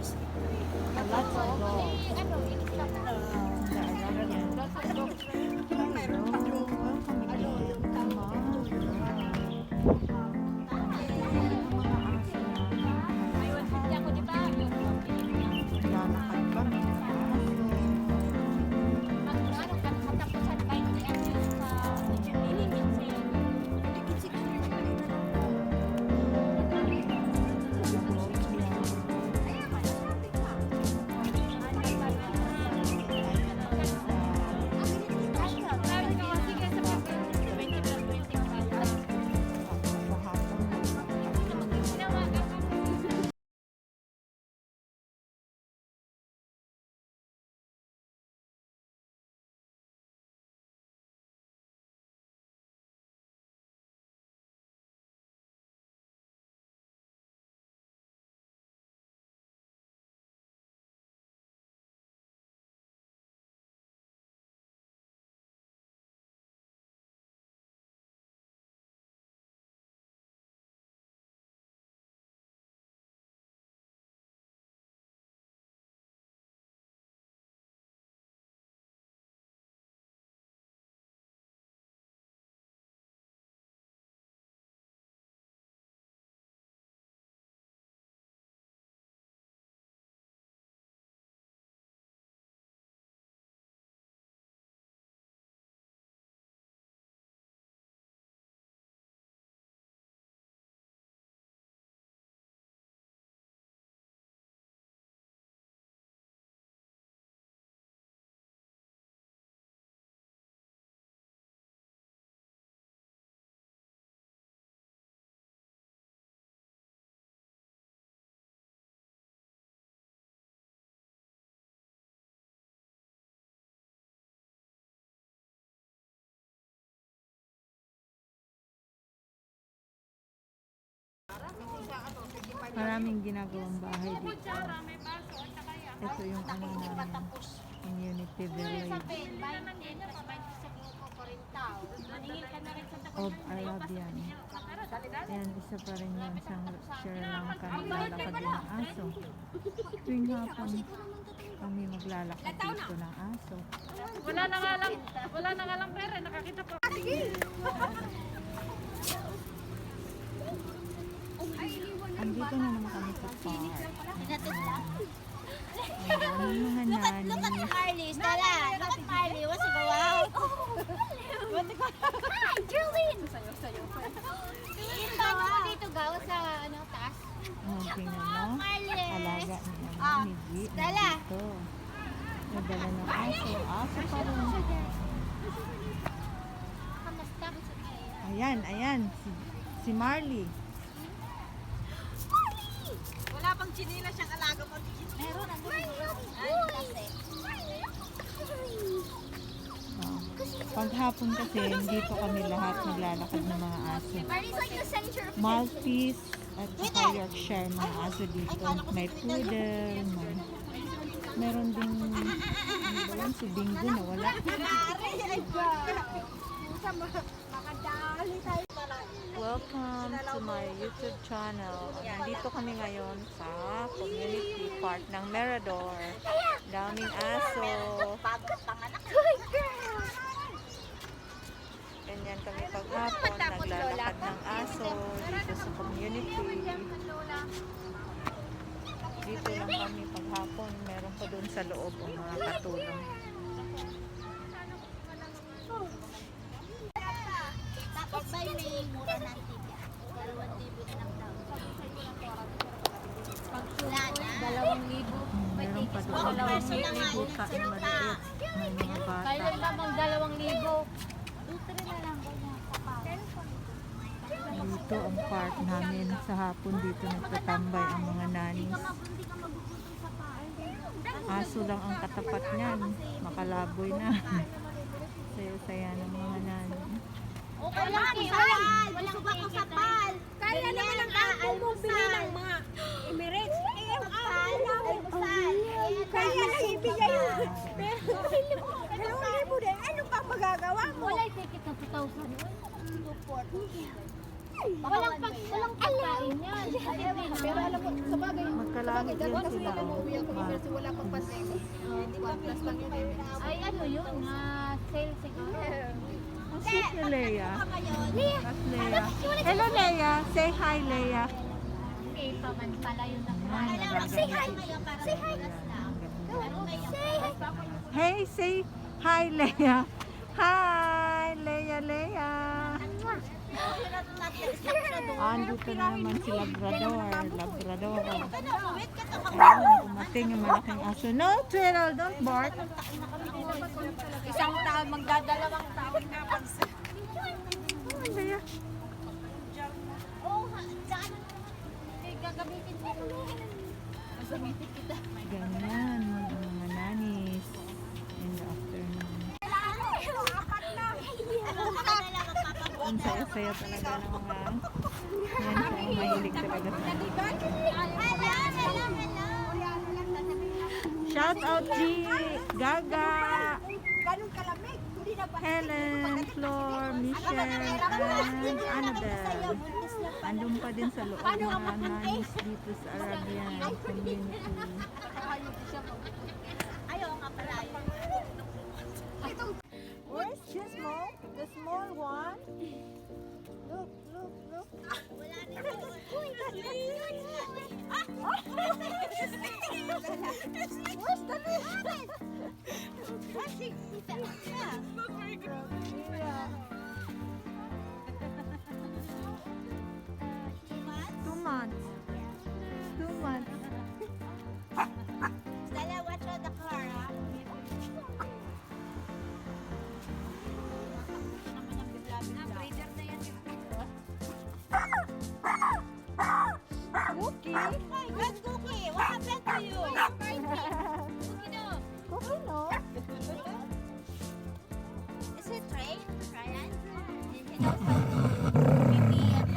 Lots of dogs. Ano, Maraming ginagawang bahay dito. Ito yung ano namin, community village. Sabihin, 20 na pa, 20 sa grupo pa rin tao. Maningil ka na rin sa of Arabian. Ayan, isa pa rin yan sa Sri Lanka naglalakad din ng aso. Tuwing hapon, kami maglalakad dito ng aso. Wala na nga lang, wala na nga lang pera, nakakita pa. Andito na naman kami sa park. Ang daming mga nani. Marley, Stella. Look at Marley. What's it wow? Hi, Julie. Sayo, sayo. Paano mo dito gawa sa ano, taas? Oh, tingnan mo. Marley. Alaga ni Ah, naman ni G. Stella. Ito. Nadala ng aso. Aso pa rin. Kamusta? Ayan, ayan. Si, si Marley. Wala pang chinila siyang alaga mo. Meron, nandun. Ay, kasi. Oh. Paghapon kasi, dito kami lahat naglalakad ng mga aso. Maltese at saka Yorkshire mga aso dito. May poodle, may... Meron. Ano ba yan? Si Bingo na wala. Makadali tayo. Welcome to my YouTube channel. Nandito kami ngayon sa community park ng Mirador. Daming aso. Ganyan kami paghapon. Naglalakad ng aso dito sa community. Dito lang kami paghapon. Meron pa doon sa loob ang mga katulong. Tapos may may mura ng tiga. Dalawang libo na lang daw. Wala na. Dalawang libo. Meron pa doon Dalawang mga peso na nga yun. bukain maliit. May mga bata. Kailan lamang dalawang libo. Dito ang park namin. Sa hapon dito nagtatambay ang mga nanis. Aso lang ang katapat niyan. Makalaboy na. Sayo-saya ng mga nani. Okay lang, walang, walang bako sa pal. Kaya naman ang ako bumili ng mga Emirates. Eh, ang alaw. Kaya lang ibigay yun. Pero, dalawang libo din. Ano pa magagawa mo? Wala yung ticket na 2,000. Support. Walang walang, walang pagkain yan. Pero alam mo, sa bagay, Magkalapit din dapat sila. sila umuwi ako kasi wala pang pandemic. One plus lang eh. Ay, ano yun? Ah, sale siguro. Ang sweet ni Leia. Hello, Leia. Say hi, Leia. Okay, pa man pala yun ang say hi. Say hi. Say hi. Hey, say hi, Leia. Hi, Leia, Leia. Andito na naman si Labrador. Labrador. Ayun, umating yung malaking aso. No, turtle, don't bark. Isang taon, magdadalawang taon na pag Oh, Ganyan, ang mga nanis in the afternoon. Ang saya-saya talaga ng mga yan siya, mahilig talaga sa Shout out G, Gaga? Helen, Flor, Michelle, and Annabelle. Andun pa din sa loob mga nanis dito sa Arabian community. Ayaw nga pala. Where's the small? The small one? Look, look, look. Wala rin. Uy, Where's the little? Kasi, yeah. Yeah. 小胖，皮。